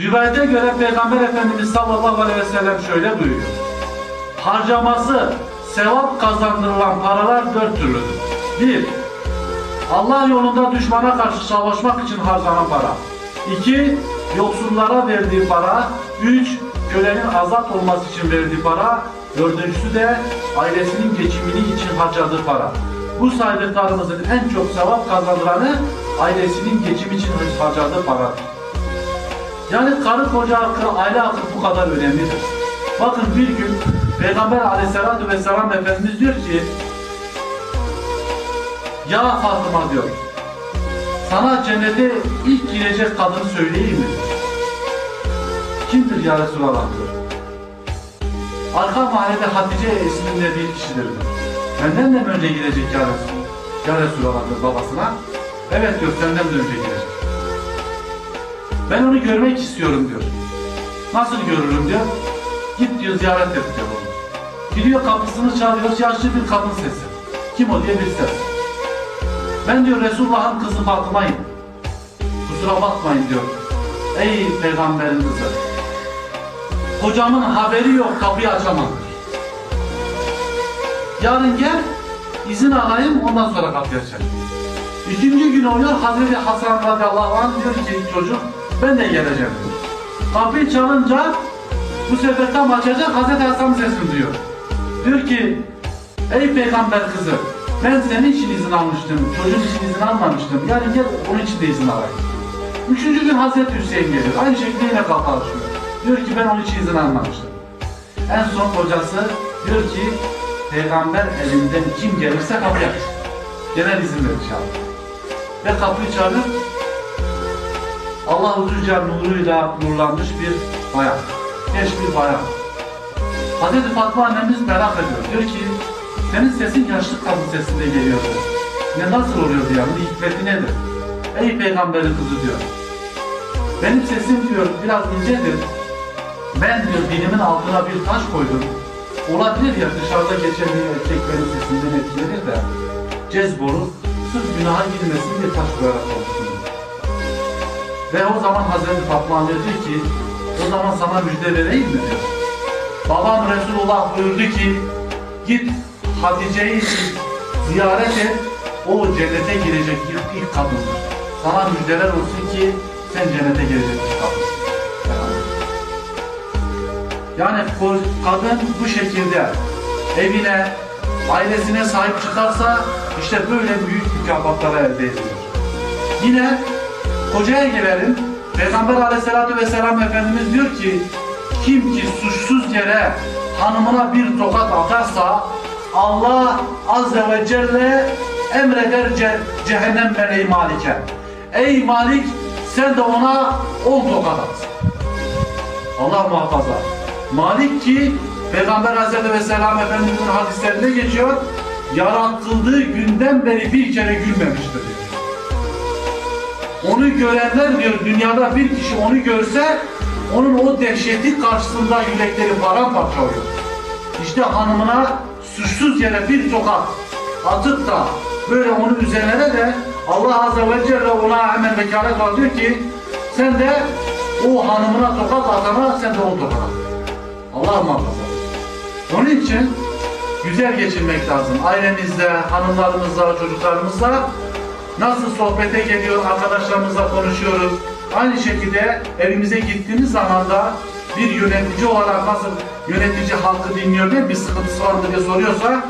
Rivayete göre Peygamber Efendimiz sallallahu aleyhi ve sellem şöyle buyuruyor. Harcaması sevap kazandırılan paralar dört türlüdür. Bir, Allah yolunda düşmana karşı savaşmak için harcanan para. İki, yoksullara verdiği para. Üç, kölenin azat olması için verdiği para. Dördüncüsü de ailesinin geçimini için harcadığı para. Bu saydıklarımızın en çok sevap kazandıranı ailesinin geçim için harcadığı paradır. Yani karı koca hakkı, aile hakkı bu kadar önemlidir. Bakın bir gün Peygamber aleyhissalatü vesselam Efendimiz diyor ki Ya Fatıma diyor sana cennete ilk girecek kadını söyleyeyim mi? Kimdir ya Resulallah diyor. Arka mahallede Hatice isminde bir kişidir diyor. Benden de önce girecek ya Resulallah? Ya Resulallah diyor babasına. Evet diyor senden de önce girecek. Ben onu görmek istiyorum diyor. Nasıl görürüm diyor. Git diyor ziyaret et diyor onu. Gidiyor kapısını çalıyor yaşlı bir kadın sesi. Kim o diye bir ses. Ben diyor Resulullah'ın kızı Fatıma'yım. Kusura bakmayın diyor. Ey peygamberin kızı. Kocamın haberi yok kapıyı açamam. Yarın gel izin alayım ondan sonra kapıyı açarım. İkinci gün oluyor Hazreti Hasan radıyallahu anh diyor ki çocuk ben de geleceğim. Kapıyı çalınca bu sefer tam açacak Hazreti Hasan sesini duyuyor. Diyor ki ey peygamber kızı ben senin için izin almıştım, çocuk için izin almamıştım. Yarın gel onun için de izin alayım. Üçüncü gün Hazreti Hüseyin geliyor. Aynı şekilde yine kapı açıyor. Diyor ki ben onun için izin almamıştım. En son kocası diyor ki peygamber elinden kim gelirse kapıyı aç. Genel izin verir inşallah. Ve kapıyı çalıyor. Allah-u Zülcelal nuruyla nurlanmış bir bayan. Genç bir bayan. Hazreti Fatma annemiz merak ediyor. Diyor ki senin sesin yaşlı kadın sesinde geliyor. diyor. Ne nasıl oluyor diyor. Bunun hikmeti nedir? Ey peygamberin kızı diyor. Benim sesim diyor biraz incedir. Ben diyor dilimin altına bir taş koydum. Olabilir ya dışarıda geçen bir erkek benim sesimden etkilenir de cezboru sırf günaha girmesin diye taş koyarak konuştum. Ve o zaman Hazreti Fatma diyor ki o zaman sana müjde vereyim mi. Babam Resulullah buyurdu ki git Hatice'yi ziyaret et o cennete girecek ilk, ilk kadındır. Sana müjdeler olsun ki sen cennete girecek ilk. Yani kadın bu şekilde evine, ailesine sahip çıkarsa işte böyle büyük mükafatlara elde edilir. Yine kocaya gelelim. Peygamber aleyhissalatü vesselam Efendimiz diyor ki kim ki suçsuz yere hanımına bir tokat atarsa Allah azze ve celle emreder ce- cehennem meleği malike. Ey malik sen de ona on tokat at. Allah muhafaza. Malik ki Peygamber Aleyhisselatü Vesselam Efendimizin hadislerinde geçiyor. Yaratıldığı günden beri bir kere gülmemiştir diyor. Onu görenler diyor dünyada bir kişi onu görse onun o dehşeti karşısında yürekleri paramparça oluyor. İşte hanımına suçsuz yere bir tokat atıp da böyle onu üzerine de Allah Azze ve Celle ona hemen vekalet var diyor ki sen de o hanımına tokat atana sen de o tokat at. Allah muhafaza. Onun için güzel geçirmek lazım. Ailemizle, hanımlarımızla, çocuklarımızla nasıl sohbete geliyor, arkadaşlarımızla konuşuyoruz. Aynı şekilde evimize gittiğimiz zaman da bir yönetici olarak nasıl yönetici halkı dinliyor mi? Bir sıkıntısı var mı diye soruyorsa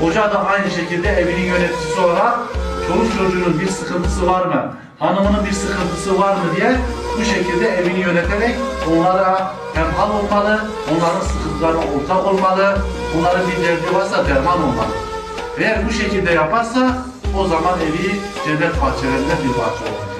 Hoca da aynı şekilde evinin yöneticisi olarak çoluk çocuğunun bir sıkıntısı var mı? Hanımının bir sıkıntısı var mı diye bu şekilde evini yöneterek onlara hemhal olmalı, onların sıkıntılarına ortak olmalı, onların bir derdi varsa derman olmalı. Eğer bu şekilde yaparsa o zaman evi cennet bahçelerinden bir bahçe olur.